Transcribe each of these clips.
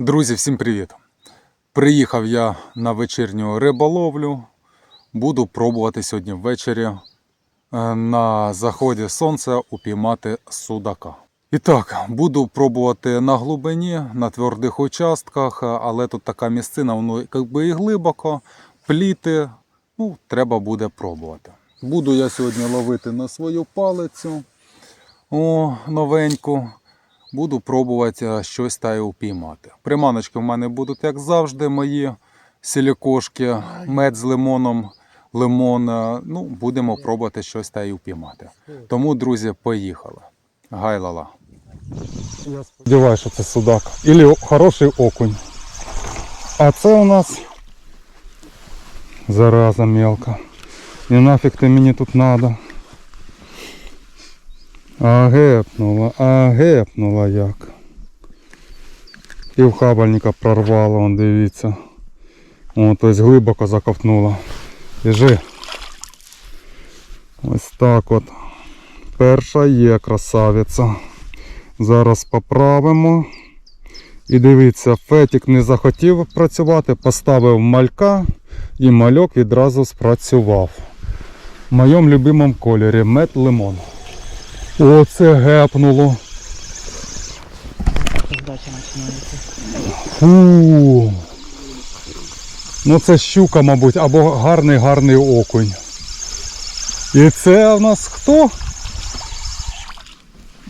Друзі, всім привіт! Приїхав я на вечірню риболовлю. Буду пробувати сьогодні ввечері е, на заході сонця упіймати судака. І так, буду пробувати на глибині, на твердих участках, але тут така місцина, воно якби і глибоко, пліти. Ну, треба буде пробувати. Буду я сьогодні ловити на свою палицю о, новеньку. Буду пробувати е, щось та й упіймати. Приманочки в мене будуть, як завжди, мої сілікошки, мед з лимоном, лимон. е, Ну, будемо пробувати щось та й упіймати. Тому, друзі, поїхали. Гайлала. Я сподіваюся, що це судак. Ілі хороший окунь. А це у нас зараза мелка. І нафіг ти мені тут надо. А гепнула, а гепнула як. Півхабальника прорвало, он дивіться. О, тобто глибоко заковтнула. Біжи. Ось так от. Перша є красавиця. Зараз поправимо. І дивіться, Фетік не захотів працювати, поставив малька і мальок відразу спрацював. В моєму любимому кольорі мед лимон. Оце гепнуло. Здача починається. Фу. Ну це щука, мабуть, або гарний гарний окунь. І це у нас хто?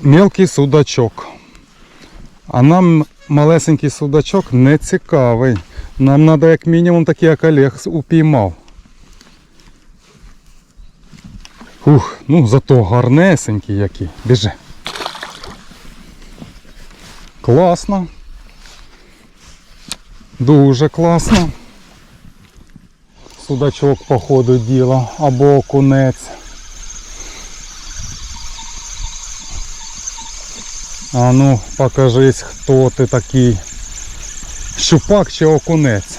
Мелкий судачок. А нам малесенький судачок не цікавий. Нам треба як мінімум такий, як Олег упіймав. Ух, ну зато гарнесенький який. Біжи. Класно. Дуже класно. Судачок по ходу діла або окунець. А ну, покажись, хто ти такий. Щупак чи окунець.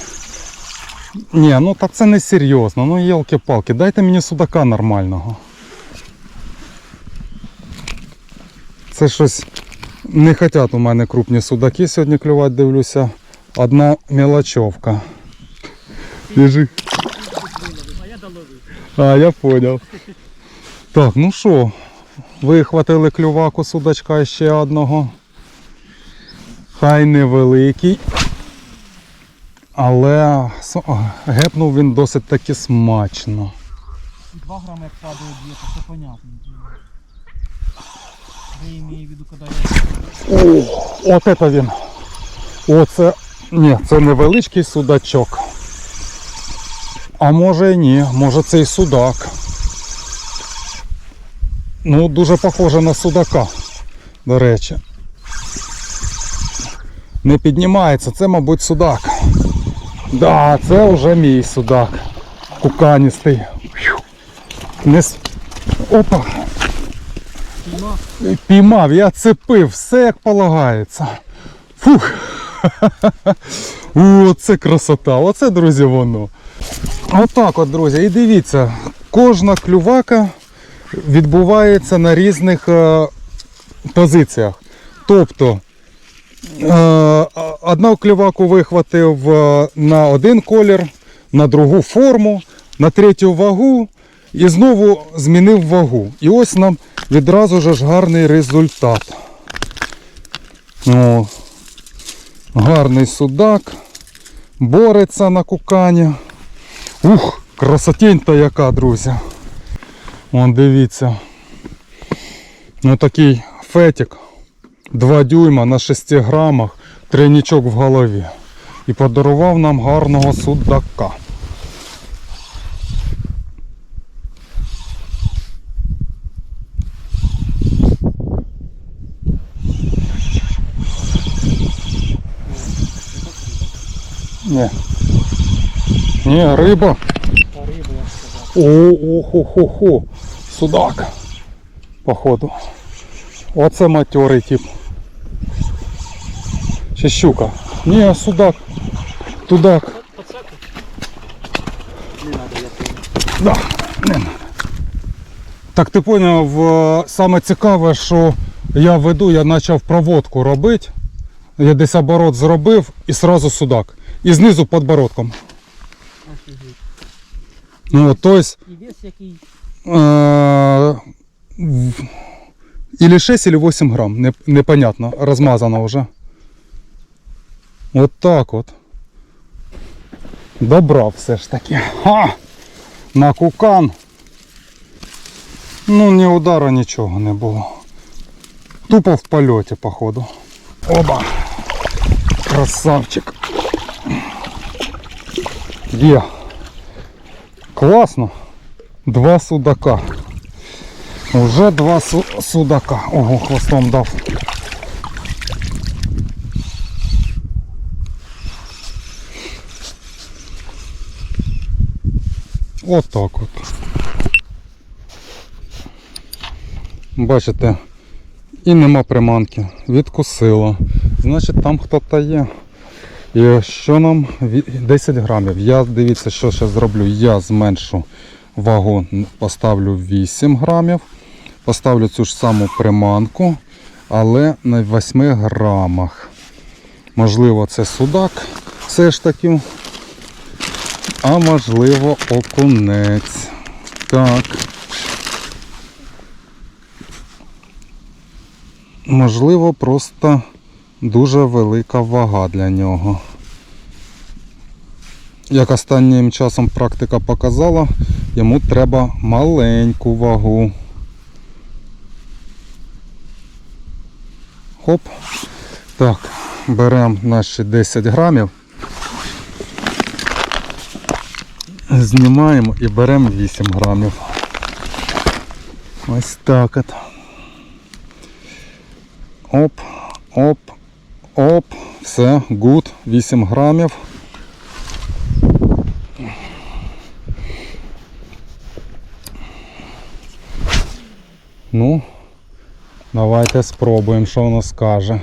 Ні, ну так це не серйозно, ну єлки-палки, дайте мені судака нормального. Це щось не хотять у мене крупні судаки сьогодні клювати, дивлюся. Одна мелочовка. Біжи. А я понял. Так, ну що, вихватили клюваку судачка ще одного. Хай невеликий. Але гепнув він досить таки смачно. Два грами як падає це понятно. Я имею в виду, коли я... О, от это він. Оце. Ні, це невеличкий судачок. А може і ні, може це і судак. Ну, дуже похоже на судака, до речі. Не піднімається, це, мабуть, судак. Да, це вже мій судак. Куканістий. Не... Опа. Піймав. Піймав, я цепив, все як полагається. Фух. О, це красота. Оце, друзі, воно. Отак от, друзі. І дивіться, кожна клювака відбувається на різних е, позиціях. Тобто, е, одну клюваку вихватив е, на один колір, на другу форму, на третю вагу і знову змінив вагу. І ось нам відразу ж гарний результат. О, гарний судак. Бореться на кукані. Ух, красотень-то яка, друзі. Вон дивіться. Ну такий фетик. 2 дюйма на 6 грамах, тройничок в голові. І подарував нам гарного судака. Ні. Ні, риба. Та риба, я сказав. О, охо-хо-хо. Судак. Походу. Оце материй тип. Чи щука? Ні, судак. Тудак. Не надо, я понял. Да, не надо. Так ти поняв, е, саме цікаве, що я веду, я почав проводку робити Я десь оборот зробив і сразу судак. І знизу подбородком. Офігеть. Ну, от, то есть, І вес який? э, в- или 6, или 8 грамм. Не, непонятно. Размазано уже. Вот так от. Добрав все ж таки. Ха! На кукан. Ну, ні удара, нічого не було. Тупо в польоті, походу. Оба. Красавчик. Є. Класно. Два судака. Уже два су- судака. Ого, хвостом дав. Отак от. Бачите, і нема приманки. Відкусило. Значить там хто-то є. І що нам 10 грамів. Я дивіться, що ще зроблю. Я зменшу вагу, поставлю 8 грамів. Поставлю цю ж саму приманку, але на 8 грамах. Можливо, це судак все ж таки. А можливо окунець. Так. Можливо, просто дуже велика вага для нього. Як останнім часом практика показала, йому треба маленьку вагу. Хоп. Так, беремо наші 10 грамів. Знімаємо і беремо 8 грамів. Ось так от. Оп, оп, оп. Все, гуд, 8 грамів. Ну, давайте спробуємо, що воно скаже.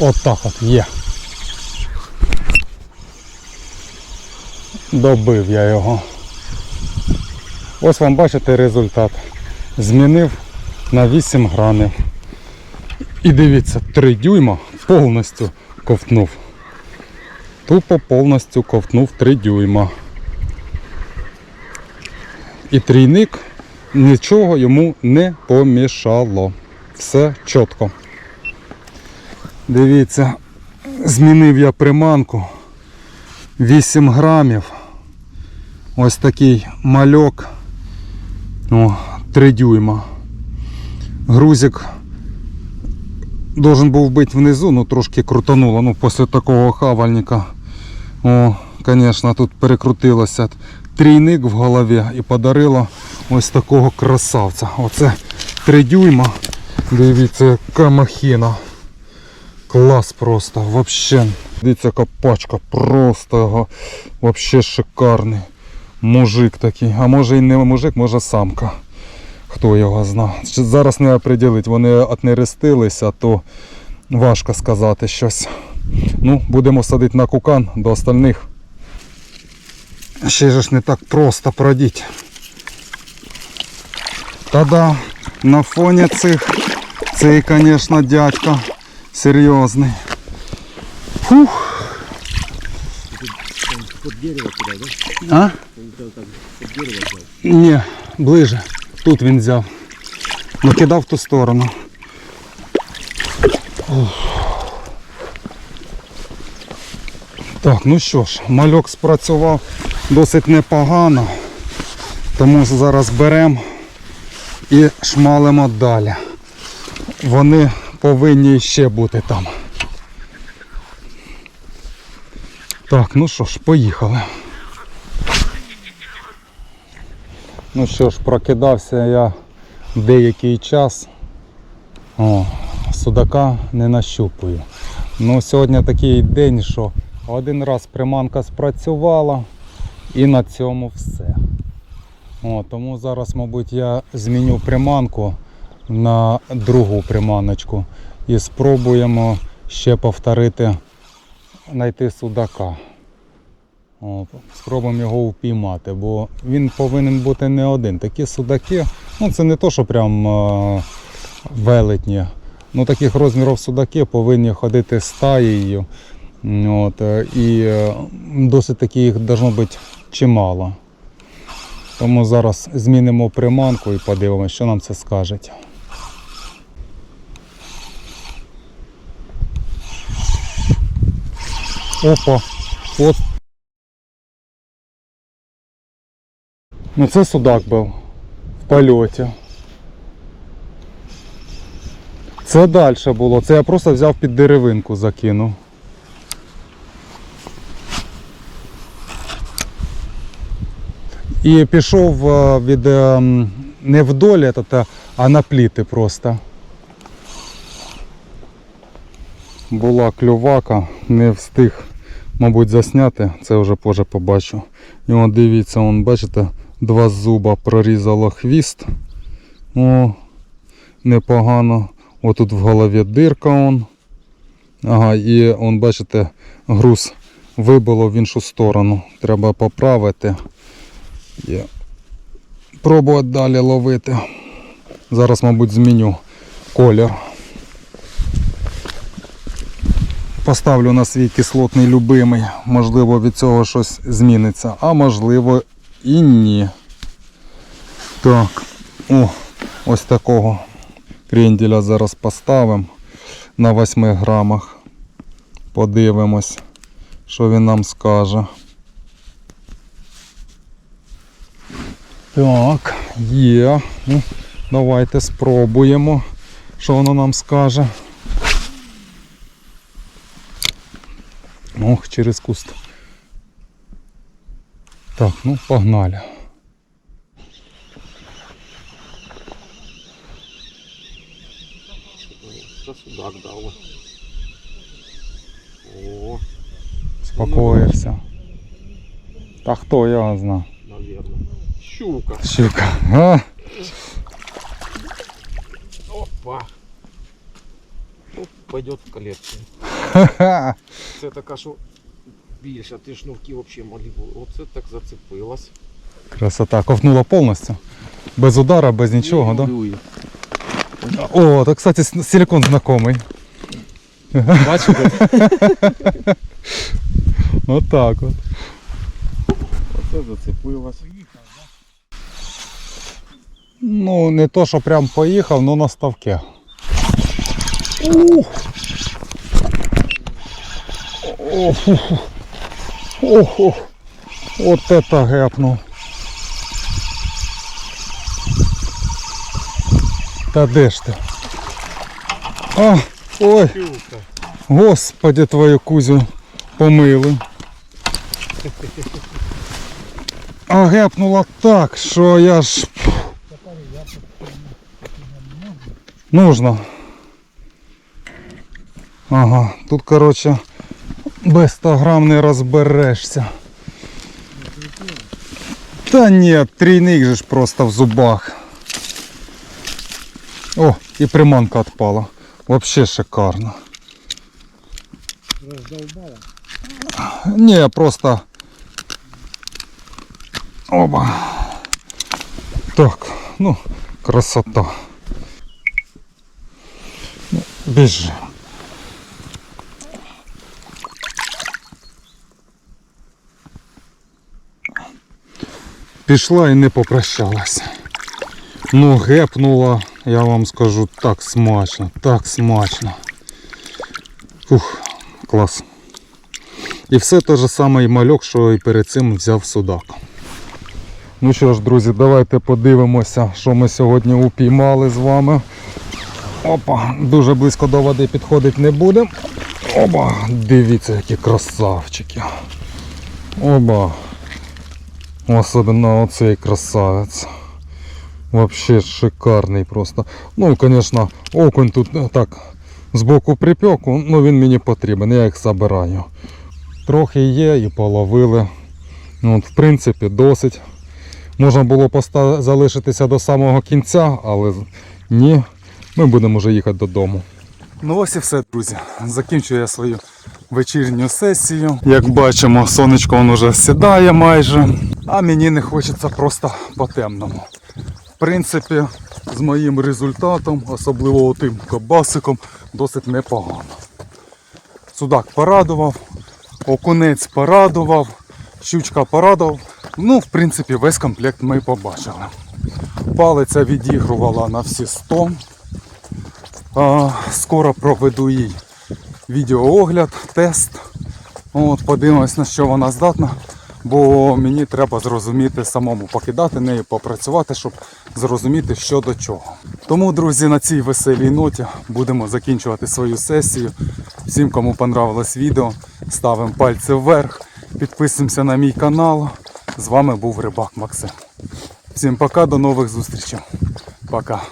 От так от є. Добив я його. Ось вам бачите результат. Змінив на 8 грамів. І дивіться, 3 дюйма повністю ковтнув. Тупо повністю ковтнув 3 дюйма. І трійник нічого йому не помішало. Все чітко. Дивіться, змінив я приманку 8 грамів. Ось такий мальок. О, 3 дюйма. Грузик должен був бути внизу, ну трошки крутануло. Ну, після такого хавальника. О, звісно, тут перекрутилося трійник в голові і подарило ось такого красавця. Оце 3 дюйма. Дивіться, яка махіна. Клас просто, вообще. Дивіться, яка пачка, просто вообще шикарний. Мужик такий. А може і не мужик, може самка. Хто його зна. Зараз не оприділить, вони отнерестилися, то важко сказати щось. Ну, будемо садити на кукан до остальних. Ще ж не так просто продіть. Та-да, на фоні цих цей, звісно, дядько серйозний. Фух. Под дерево кидав, да? А? Так, под дерево взяв. Ні, ближе. Тут він взяв. Накидав в ту сторону. Так, ну що ж, мальок спрацював досить непогано. Тому зараз беремо і шмалимо далі. Вони повинні ще бути там. Так, ну що ж, поїхали. Ну що ж, прокидався я деякий час. О, судака не нащупую. Ну, сьогодні такий день, що один раз приманка спрацювала і на цьому все. О, тому зараз, мабуть, я зміню приманку на другу приманочку і спробуємо ще повторити, знайти судака. От, спробуємо його впіймати, бо він повинен бути не один. Такі судаки, ну це не то, що прям е, велетні. Ну, таких розмірів судаки повинні ходити стаєю. От, е, і е, досить таки їх должно бути чимало. Тому зараз змінимо приманку і подивимося, що нам це скаже. Опа, от. Ну це судак був в польоті. Це далі було. Це я просто взяв під деревинку, закинув. І пішов е, від е, не вдоль, этот, а на пліти просто. Була клювака, не встиг, мабуть, засняти, це вже позже побачу. І от дивіться, он, бачите, два зуба прорізало хвіст. О, непогано. Отут в голові дирка он. Ага, і он, бачите, груз вибило в іншу сторону. Треба поправити. І пробувати далі ловити. Зараз, мабуть, зміню колір. Поставлю на свій кислотний любимий. Можливо, від цього щось зміниться, а можливо і ні. Так, о, ось такого кренділя зараз поставимо на 8 грамах. Подивимось, що він нам скаже. Так, є. Ну, давайте спробуємо, що воно нам скаже. Ох, через куст. Так, ну погнали. Це судак дав. О, Спокоївся. Та хто його зна? наверное. Щука. Щука. А? Опа. Ну, пойдет в колекцію. Це така, що більше, ти шнурки взагалі малі були. Оце так зацепилась. Красота. Ковнула повністю. Без удара, без нічого, так? Да? О, так, кстати, силикон знакомий. Бачите? Отак от. Оце зацепилась. Ну, не то, що прям поїхав, ну на ставке. Ух! Ох, ох, ох, ох. От это гепнув. Та де ж ти? А, ой, господи твою кузю помили. А гепнула так, що я ж. Нужно. Ага, тут, короче, без 100 грам не розберешся. Та ні, трійник же ж просто в зубах. О, і приманка відпала. Вообще шикарно. Ні, просто. Оба. Так, ну, красота. Ну, Біжи. Пішла і не попрощалася. Ну, гепнула, я вам скажу, так смачно, так смачно. Ух, клас. І все те ж саме і мальок, що і перед цим взяв судак. Ну що ж, друзі, давайте подивимося, що ми сьогодні упіймали з вами. Опа, дуже близько до води підходити не будемо. Оба, дивіться, які красавчики. Оба. Особливо оцей красавець. Вообще шикарний просто. Ну, звісно, окунь тут е, так збоку припеку, ну він мені потрібен, я їх забираю. Трохи є і половили. Ну, От, в принципі, досить. Можна було поста- залишитися до самого кінця, але ні, ми будемо вже їхати додому. Ну ось і все, друзі. Закінчую я свою вечірню сесію. Як бачимо, сонечко воно вже сідає майже, а мені не хочеться просто по темному. В принципі, з моїм результатом, особливо тим кобасиком, досить непогано. Судак порадував, окунець порадував, щучка порадував. Ну, в принципі, весь комплект ми побачили. Палиця відігрувала на всі 100. А, скоро проведу їй відеоогляд, тест. От, подивимось, на що вона здатна. Бо мені треба зрозуміти самому покидати неї, попрацювати, щоб зрозуміти, що до чого. Тому, друзі, на цій веселій ноті будемо закінчувати свою сесію. Всім, кому понравилось відео, ставимо пальці вверх, підписуємося на мій канал. З вами був Рибак Максим. Всім пока, до нових зустрічей. Пока.